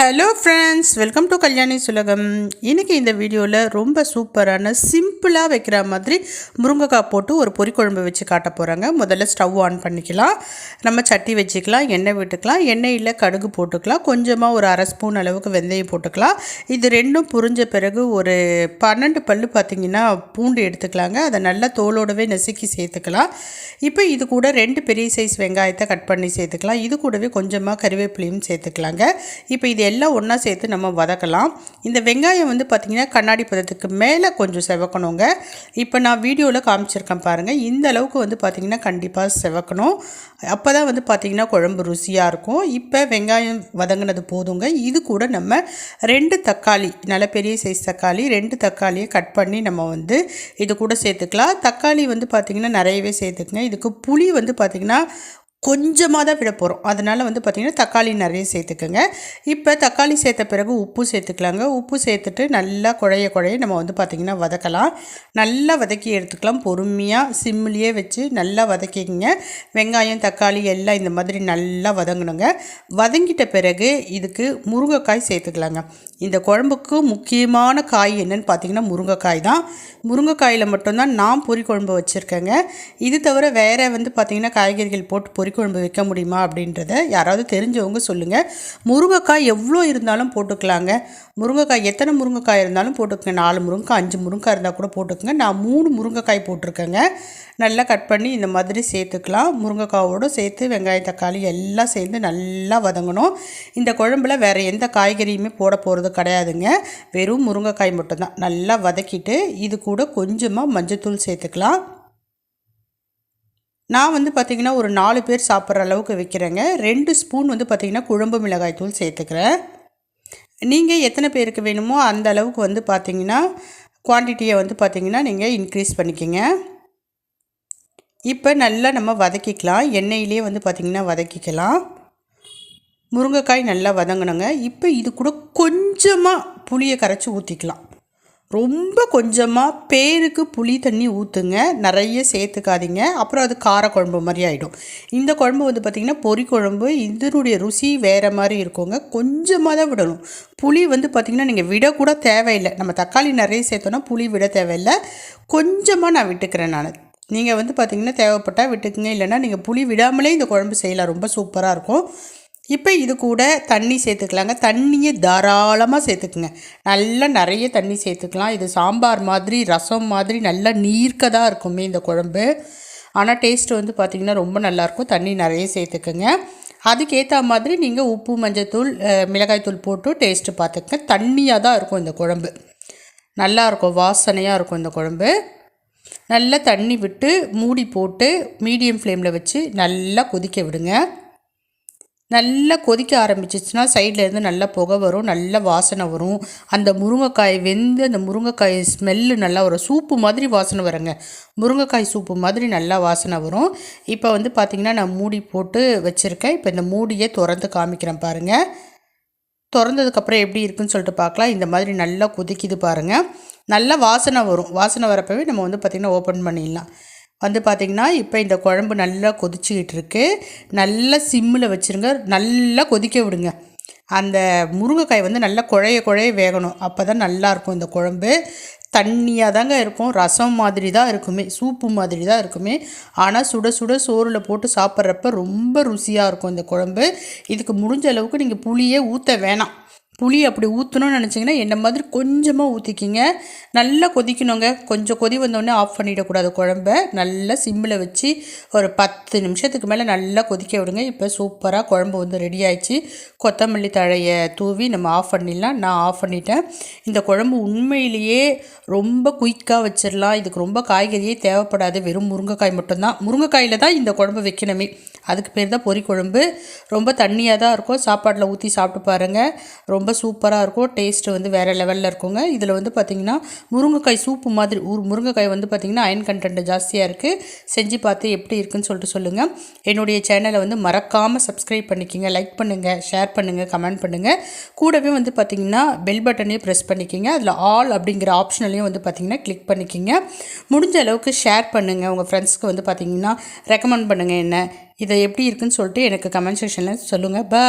Hello friends welcome to Kalyani சுலகம் இன்றைக்கி இந்த வீடியோவில் ரொம்ப சூப்பரான சிம்பிளாக வைக்கிற மாதிரி முருங்கைக்காய் போட்டு ஒரு பொரிக்குழம்பு வச்சு காட்ட போகிறாங்க முதல்ல ஸ்டவ் ஆன் பண்ணிக்கலாம். நம்ம சட்டி வச்சுக்கலாம் எண்ணெய் விட்டுக்கலாம் எண்ணெயில் கடுகு போட்டுக்கலாம் கொஞ்சமாக ஒரு அரை ஸ்பூன் அளவுக்கு வெந்தயம் போட்டுக்கலாம். இது ரெண்டும் புரிஞ்ச பிறகு ஒரு பன்னெண்டு பல் பார்த்திங்கன்னா பூண்டு எடுத்துக்கலாங்க. அதை நல்லா தோலோடவே நசுக்கி சேர்த்துக்கலாம். இப்போ இது கூட ரெண்டு பெரிய சைஸ் வெங்காயத்தை கட் பண்ணி சேர்த்துக்கலாம். இது கூடவே கொஞ்சமாக கறிவேப்பிலையும் சேர்த்துக்கலாங்க. இப்போ இது எல்லாம் ஒன்றா சேர்த்து நம்ம வதக்கலாம். இந்த வெங்காயம் வந்து பார்த்திங்கன்னா கண்ணாடி பதத்துக்கு மேலே கொஞ்சம் செவக்கணுங்க. இப்போ நான் வீடியோவில் காமிச்சிருக்கேன் பாருங்கள் இந்த அளவுக்கு வந்து பார்த்திங்கன்னா கண்டிப்பாக செவக்கணும். அப்போ தான் வந்து பார்த்திங்கன்னா குழம்பு ருசியாக இருக்கும். இப்போ வெங்காயம் வதங்கினது போதுங்க. இது கூட நம்ம ரெண்டு தக்காளி நல்ல பெரிய சைஸ் தக்காளி ரெண்டு தக்காளியை கட் பண்ணி நம்ம வந்து இது கூட சேர்த்துக்கலாம். தக்காளி வந்து பார்த்திங்கன்னா நிறையவே சேர்த்துக்குங்க. இதுக்கு புளி வந்து பார்த்திங்கன்னா கொஞ்சமாக தான் விட போகிறோம் அதனால் வந்து பார்த்திங்கன்னா தக்காளி நிறைய சேர்த்துக்கோங்க. இப்போ தக்காளி சேர்த்த பிறகு உப்பு சேர்த்துக்கலாங்க. உப்பு சேர்த்துட்டு நல்லா குழைய குழைய நம்ம வந்து பார்த்திங்கன்னா வதக்கலாம். நல்லா வதக்கி எடுத்துக்கலாம். பொறுமையாக சிம்லேயே வச்சு நல்லா வதக்கிக்கங்க. வெங்காயம் தக்காளி எல்லாம் இந்த மாதிரி நல்லா வதங்கணுங்க. வதங்கிட்ட பிறகு இதுக்கு முருங்கைக்காய் சேர்த்துக்கலாங்க. இந்த குழம்புக்கு முக்கியமான காய் என்னென்னு பார்த்தீங்கன்னா முருங்கைக்காய் தான். முருங்கைக்காயில் மட்டும்தான் நான் பொறி குழம்பு வச்சுருக்கேங்க. இது தவிர வேறு வந்து பார்த்திங்கன்னா காய்கறிகள் போட்டு பொறி கறிக்குழம்பு வைக்க முடியுமா அப்படின்றத யாராவது தெரிஞ்சவங்க சொல்லுங்கள் முருங்கைக்காய் எவ்வளோ இருந்தாலும் போட்டுக்கலாங்க. முருங்கைக்காய் எத்தனை முருங்கைக்காய் இருந்தாலும் போட்டுக்கங்க. நாலு முருங்கைக்காய் அஞ்சு முருங்கைக்காய் இருந்தால் கூட போட்டுக்கோங்க. நான் மூணு முருங்கைக்காய் போட்டிருக்கேங்க. நல்லா கட் பண்ணி இந்த மாதிரி சேர்த்துக்கலாம். முருங்கைக்காவோடு சேர்த்து வெங்காயம் தக்காளி எல்லாம் சேர்ந்து நல்லா வதங்கணும். இந்த குழம்புல வேறு எந்த காய்கறியுமே போட போகிறது கிடையாதுங்க. வெறும் முருங்கைக்காய் மட்டும்தான். நல்லா வதக்கிட்டு இது கூட கொஞ்சமாக மஞ்சத்தூள் சேர்த்துக்கலாம். நான் வந்து பார்த்திங்கன்னா ஒரு நாலு பேர் சாப்பிட்ற அளவுக்கு வைக்கிறேங்க. ரெண்டு ஸ்பூன் வந்து பார்த்திங்கன்னா குழம்பு மிளகாய் தூள் சேர்த்துக்கிறேன். நீங்கள் எத்தனை பேருக்கு வேணுமோ அந்த அளவுக்கு வந்து பார்த்திங்கன்னா குவான்டிட்டியை வந்து பார்த்திங்கன்னா நீங்கள் இன்க்ரீஸ் பண்ணிக்கிங்க. இப்போ நல்லா நம்ம வதக்கிக்கலாம். எண்ணெயிலே வந்து பார்த்திங்கன்னா வதக்கிக்கலாம். முருங்கைக்காய் நல்லா வதங்கணுங்க. இப்போ இது கூட கொஞ்சமாக புளியை கரைச்சி ஊற்றிக்கலாம் ரொம்ப கொஞ்சமாக பேருக்கு புளி தண்ணி ஊற்றுங்க நிறைய சேர்த்துக்காதீங்க. அப்புறம் அது காரக்குழம்பு மாதிரி ஆகிடும் இந்த குழம்பு வந்து பார்த்திங்கன்னா பொறி குழம்பு இதனுடைய ருசி வேறு மாதிரி இருக்குங்க. கொஞ்சமாக தான் விடணும். புளி வந்து பார்த்திங்கன்னா நீங்கள் விடக்கூட தேவையில்லை. நம்ம தக்காளி நிறைய சேர்த்தோன்னா புளி விட தேவையில்லை. கொஞ்சமாக நான் விட்டுக்கிறேன் நான். நீங்கள் வந்து பார்த்திங்கன்னா தேவைப்பட்டால் விட்டுக்குங்க. இல்லைனா நீங்கள் புளி விடாமலே இந்த குழம்பு செய்யலாம். ரொம்ப சூப்பராக இருக்கும். இப்போ இது கூட தண்ணி சேர்த்துக்கலாங்க. தண்ணியை தாராளமாக சேர்த்துக்குங்க. நல்லா நிறைய தண்ணி சேர்த்துக்கலாம். இது சாம்பார் மாதிரி ரசம் மாதிரி நல்லா நீர்க்கதாக இருக்குமே இந்த குழம்பு. ஆனால் டேஸ்ட் வந்து பார்த்திங்கன்னா ரொம்ப நல்லாயிருக்கும். தண்ணி நிறைய சேர்த்துக்குங்க. அதுக்கேற்ற மாதிரி நீங்கள் உப்பு மஞ்சத்தூள் மிளகாய்த்தூள் போட்டு டேஸ்ட்டு பார்த்துக்கங்க. தண்ணியாக தான் இருக்கும் இந்த குழம்பு. நல்லாயிருக்கும். வாசனையாக இருக்கும் இந்த குழம்பு. நல்லா தண்ணி விட்டு மூடி போட்டு மீடியம் ஃப்ளேமில் வச்சு நல்லா கொதிக்க விடுங்க. நல்லா கொதிக்க ஆரம்பிச்சிச்சுன்னா சைட்லேருந்து நல்லா புகை வரும் நல்ல வாசனை வரும். அந்த முருங்கைக்காய் வெந்து அந்த முருங்கைக்காய் ஸ்மெல்லு நல்லா வரும். சூப்பு மாதிரி வாசனை வருங்க. முருங்கைக்காய் சூப்பு மாதிரி நல்லா வாசனை வரும். இப்போ வந்து பார்த்திங்கன்னா நான் மூடி போட்டு வச்சுருக்கேன். இப்போ இந்த மூடியை திறந்து காமிக்கிறேன் பாருங்கள் திறந்ததுக்கப்புறம் எப்படி இருக்குன்னு சொல்லிட்டு பார்க்கலாம் இந்த மாதிரி நல்லா கொதிக்குது பாருங்கள் நல்லா வாசனை வரும். வாசனை வரப்பவே நம்ம வந்து பார்த்திங்கன்னா ஓப்பன் பண்ணிடலாம். வந்து பார்த்திங்கன்னா இப்போ இந்த குழம்பு நல்லா கொதிச்சுக்கிட்டு இருக்கு நல்லா சிம்மில் வச்சுருங்க. நல்லா கொதிக்க விடுங்க. அந்த முருங்கைக்காய் வந்து நல்லா குழைய குழைய வேகணும். அப்போ தான் நல்லாயிருக்கும் இந்த குழம்பு. தண்ணியாக தாங்க இருக்கும். ரசம் மாதிரி தான் இருக்குமே. சூப்பு மாதிரி தான் இருக்குமே. ஆனால் சுட சுட சோறில் போட்டு சாப்பிட்றப்ப ரொம்ப ருசியாக இருக்கும் இந்த குழம்பு. இதுக்கு முடிஞ்ச அளவுக்கு நீங்கள் புளியே ஊற்ற வேணாம். புளி அப்படி ஊற்றணும்னு நினச்சிங்கன்னா என்ன மாதிரி கொஞ்சமாக ஊற்றிக்கிங்க நல்லா கொதிக்கணுங்க. கொஞ்சம் கொதி வந்தோடனே ஆஃப் பண்ணிடக்கூடாது குழம்ப. நல்லா சிம்மில் வச்சு ஒரு பத்து நிமிஷத்துக்கு மேலே நல்லா கொதிக்க விடுங்க. இப்போ சூப்பராக குழம்பு வந்து ரெடி ஆயிடுச்சு. கொத்தமல்லி தழையை தூவி நம்ம ஆஃப் பண்ணிடலாம். நான் ஆஃப் பண்ணிட்டேன். இந்த குழம்பு உண்மையிலேயே ரொம்ப குயிக்காக வச்சிடலாம். இதுக்கு ரொம்ப காய்கறியே தேவைப்படாது. வெறும் முருங்கைக்காய் மட்டும்தான். முருங்கைக்காயில் தான் இந்த குழம்பு வைக்கணுமே. அதுக்கு பேர் தான் பொறி குழம்பு. ரொம்ப தண்ணியாக தான் இருக்கும். சாப்பாட்டில் ஊற்றி சாப்பிட்டு பாருங்கள் ரொம்ப ரொம்ப சூப்பராக இருக்கும். டேஸ்ட்டு வந்து வேறு லெவலில் இருக்குங்க. இதில் வந்து பார்த்திங்கன்னா முருங்கைக்காய் சூப்பு மாதிரி ஊர் முருங்கைக்காய் வந்து பார்த்திங்கன்னா அயன் கண்டென்ட் ஜாஸ்தியாக இருக்குது செஞ்சு பார்த்து எப்படி இருக்குன்னு சொல்லிட்டு சொல்லுங்கள் என்னுடைய சேனலை வந்து மறக்காமல் சப்ஸ்கிரைப் பண்ணிக்கிங்க. லைக் பண்ணுங்கள் ஷேர் பண்ணுங்கள் கமெண்ட் பண்ணுங்கள் கூடவே வந்து பார்த்திங்கன்னா பெல் பட்டனையும் ப்ரெஸ் பண்ணிக்கிங்க. அதில் ஆல் அப்படிங்கிற ஆப்ஷனலையும் வந்து பார்த்திங்கன்னா கிளிக் பண்ணிக்கிங்க. முடிஞ்ச அளவுக்கு ஷேர் பண்ணுங்கள் உங்கள் ஃப்ரெண்ட்ஸ்க்கு வந்து பார்த்திங்கன்னா ரெக்கமெண்ட் பண்ணுங்கள் என்ன. இதை எப்படி இருக்குன்னு சொல்லிட்டு எனக்கு கமெண்ட் செக்ஷனில் சொல்லுங்கள் பா